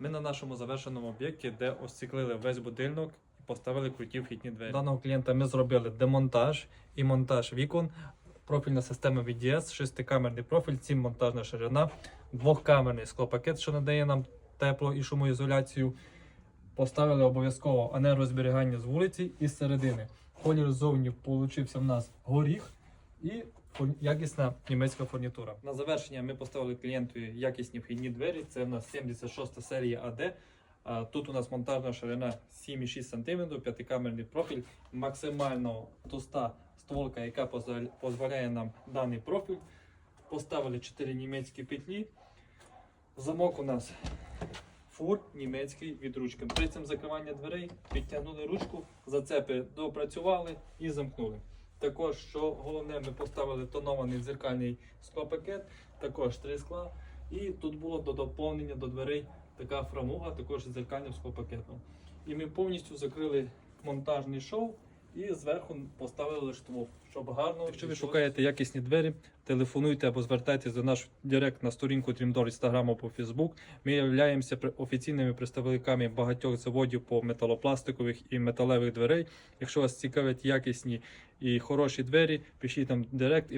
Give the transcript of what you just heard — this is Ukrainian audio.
Ми на нашому завершеному об'єкті, де остеклили весь будинок і поставили круті вхідні двері. Даного клієнта ми зробили демонтаж і монтаж вікон. Профільна система VDS, шестикамерний профіль, 7 монтажна ширина, двохкамерний склопакет, що надає нам тепло і шумоізоляцію. Поставили обов'язково енергозберігання з вулиці і з середини. Колір ззовні получився в нас горіх і якісна німецька фурнітура. На завершення ми поставили клієнтові якісні вхідні двері. Це в нас 76 серія AD. А Тут у нас монтажна ширина 7,6 см, п'ятикамерний профіль, максимально товста стволка, яка дозволяє нам даний профіль. Поставили 4 німецькі петлі. Замок у нас фур німецький від ручки. При цьому закривання дверей підтягнули ручку, зацепи допрацювали і замкнули. Також, що головне, ми поставили тонований дзеркальний склопакет, також три скла. І тут було до доповнення до дверей така фрамуга, також з дзеркальним склопакетом. І ми повністю закрили монтажний шов і зверху поставили штвоф, щоб гарно. Якщо ви шукаєте якісні двері, телефонуйте або звертайтесь до наш директ на сторінку Трімдор Instagram або Facebook. Ми являємося офіційними представниками багатьох заводів по металопластикових і металевих дверей. Якщо вас цікавлять якісні і хороші двері, пишіть нам директ і